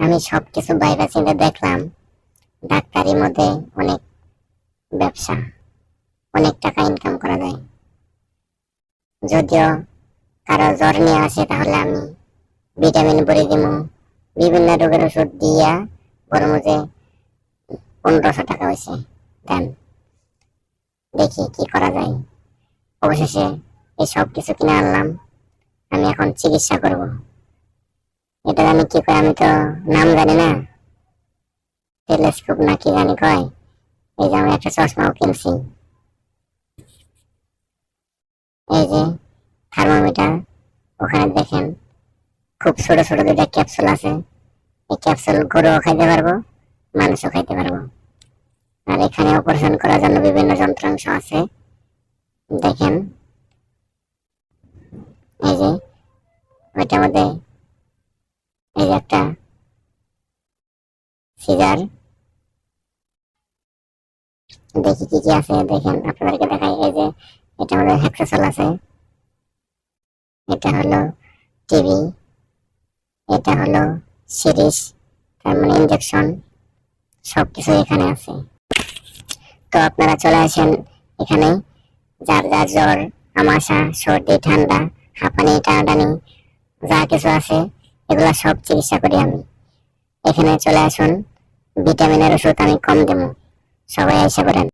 আমি সব কিছু বাইরে চিন্তা দেখলাম। ডাক্তারির মধ্যে অনেক ব্যবসা, অনেক টাকা ইনকাম করা যায়। যদিও কারও জ্বর নিয়ে আসে, তাহলে আমি ভিটামিন ভরে দিব। বিভিন্ন রোগের ওষুধ দিয়া বলব যে পনেরোশো টাকা হয়েছে। দেন, দেখি কি করা যায়। অবশেষে এই সব কিছু কিনে আনলাম। আমি এখন চিকিৎসা করব। এটা আমি কি করে আমি তো নাম জানি না। টেলিস্কোপ না কি জানি কয়। এই যে আমি একটা চশমাও কিনছি। এই যে থার্মোমিটার, ওখানে দেখেন খুব ছোট ছোট দুটা ক্যাপসুল আছে। এই ক্যাপসুল গরুও খাইতে পারব, মানুষও খাইতে পারব। আর এখানে অপারেশন করার জন্য বিভিন্ন যন্ত্রাংশ আছে। দেখেন। এই যে ওইটার মধ্যে এই একটা সিজার দেখি কি কি আছে, দেখেন, আপনাদেরকে দেখাই, এই যে এটা আমাদের হ্যাক্সেসল আছে। এটা হলো টিভি এটা হলো সিরিজ, তার মানে ইনজেকশন সবকিছু এখানে আছে। তো আপনারা চলে আসেন এখানে, যার যার জ্বর, আমাশা, সর্দি, ঠান্ডা, হাঁপানি, টানাটানি, যা কিছু আছে। এগুলা সব চিকিৎসা করি আমি। এখানে চলে আসুন, ভিটামিনের ওষুধ আমি কম দেবো। সবাই এসে করেন